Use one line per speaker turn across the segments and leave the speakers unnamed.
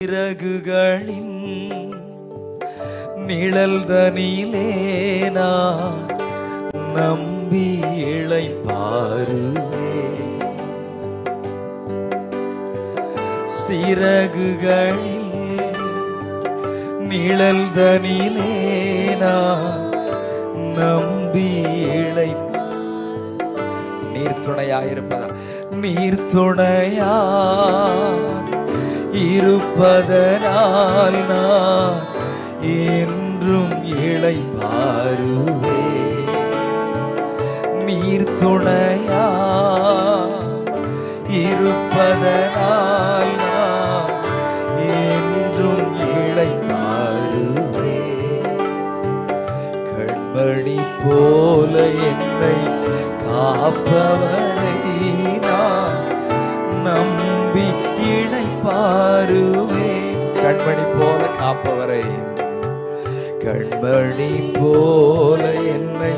இறகுகளின் நிழல் தனியிலே நான் நம்பி பாருவே சிறகுகளில் நிழல் தனியிலே நான் நம்பி இளை நீர்த்துணையாயிருப்பதா? நீர்த்துணையா இருப்பதனால் நான் என்றும் இழைப்பாருவே நீர் துணையா இருப்பதனால் நான் என்றும் இளைப்பாருவே. கண்மணி போல என்னை காப்பவரை. கண்மணி போல என்னை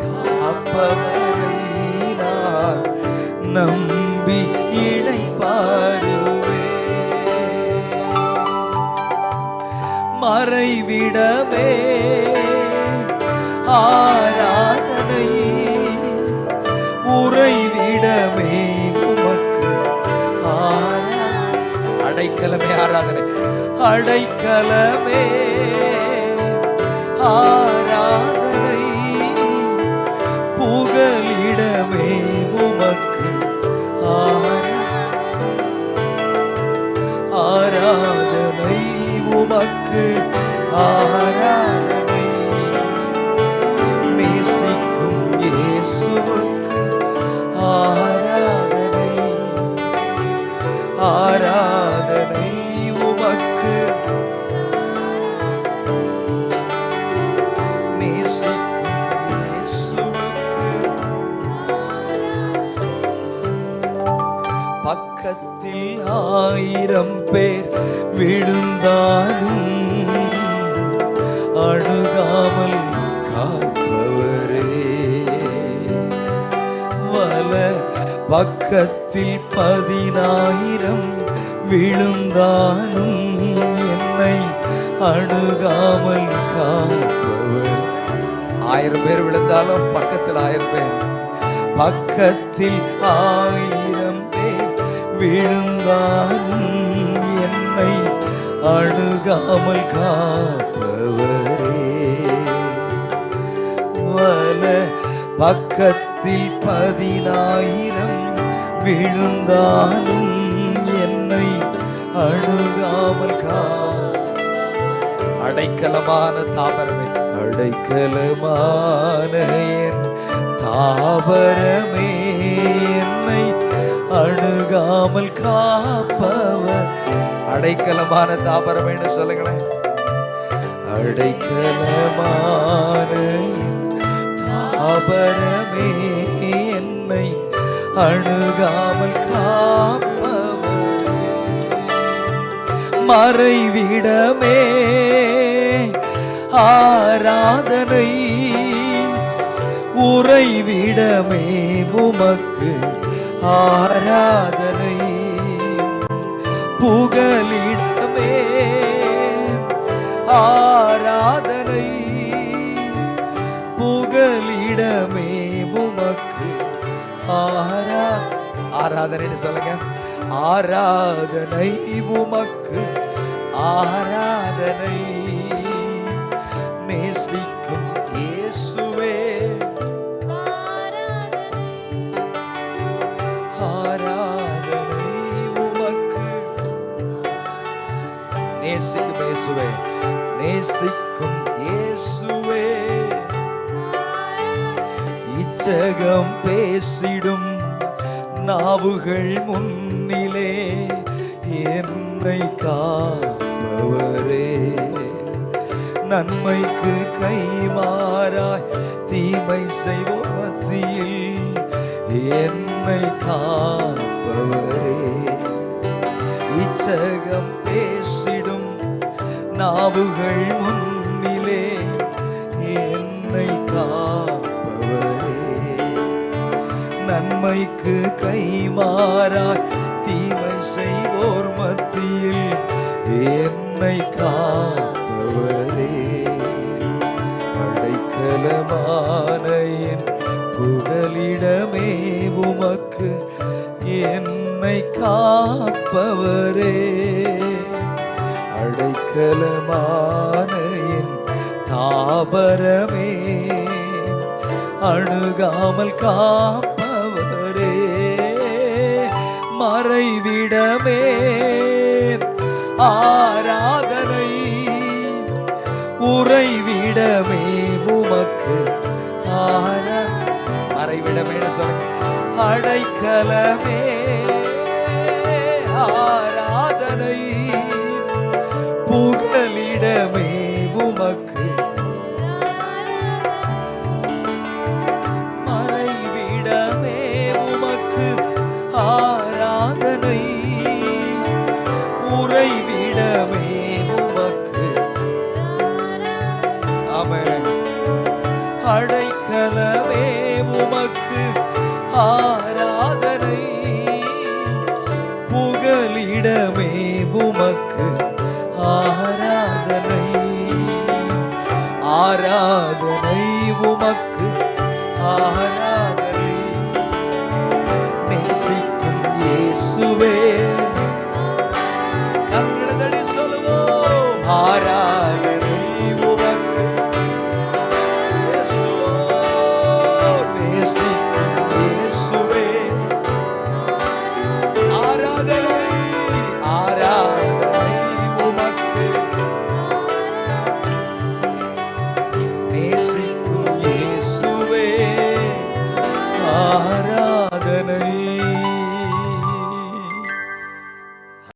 காப்பவரை நான் நம்பி இழைப்பாருவே. மறைவிடமே ஆராதனை உறைவிடமே உமக்கு ஆரா அடைக்கலமே ஆராதனை. அடைக்கலமே ஆராதனை. புகலிடமே உமக்கு ஆராதனை. உமக்கு ஆராதனை. நேசிக்கும் இயேசுவுக்கு ஆராதனை. ஆராதனை. பக்கத்தில் ஆயிரம் பேர் விழுந்தாலும் அணுகாமல் காப்பவரே. வல பக்கத்தில் பதினாயிரம் விழுந்தாலும் என்னை அணுகாமல் காப்பவர். ஆயிரம் பேர் விழுந்தாலும் பக்கத்தில் ஆயிரம் பேர். பக்கத்தில் ஆயிரம் விழுந்தாலும் என்னை அணுகாமல் காப்பவரே வல பக்கத்தில் பதினாயிரம் விழுந்தாலும் என்னை அணுகாமல் கா அடைக்கலமான தாவரமே அடைக்கலமான என் தாவரமே அணுகாமல் காப்பவர். அடைக்கலமான தாபரம் என்று சொல்லுங்களேன். அடைக்கலமான தாபரமே என்னை அணுகாமல் காப்பவர். மறைவிடமே ஆராதனை. உறைவிடமே உமக்கு ஆராதனை புகலிடமே ஆராதனை புகலிடமே உமக்கு ஆரா ஆராதனைன்னு சொல்லுங்க. ஆராதனை உமக்கு ஆராதனை. நேசிக்க நேசிக்கும் இயேசுவே. நேசிக்கும் இயேசுவே. இச்சகம் பேசிடும் நாவுகள் முன்னிலே. என்னை காப்பவரே. நன்மைக்கு கைமாறாய் தீமை செய்வோர் மத்தியில். என்னை காப்பவரே. இச்சகம் பேசிடும் நாவுகள் முன்னிலே என்னை காப்பவரே. நன்மைக்கு கைமாறாய் தீமை செய்வோர் மத்தியில் என் அடைக்கலமான தாபரமே அணுகாமல் காப்பவரே மறைவிடமே. ஆராதனை உறைவிடமே உமக்கு ஆர மறைவிடமே சொல்லுங்க. அடைக்கலமே ஆராதனை புகலிடமே உமக்கு. மறைவிடமே உமக்கு ஆராதனை. உறைவிடமே உமக்கு ஆமென் அடைக்கலமே ஆராதனை உமக்கு ஆரா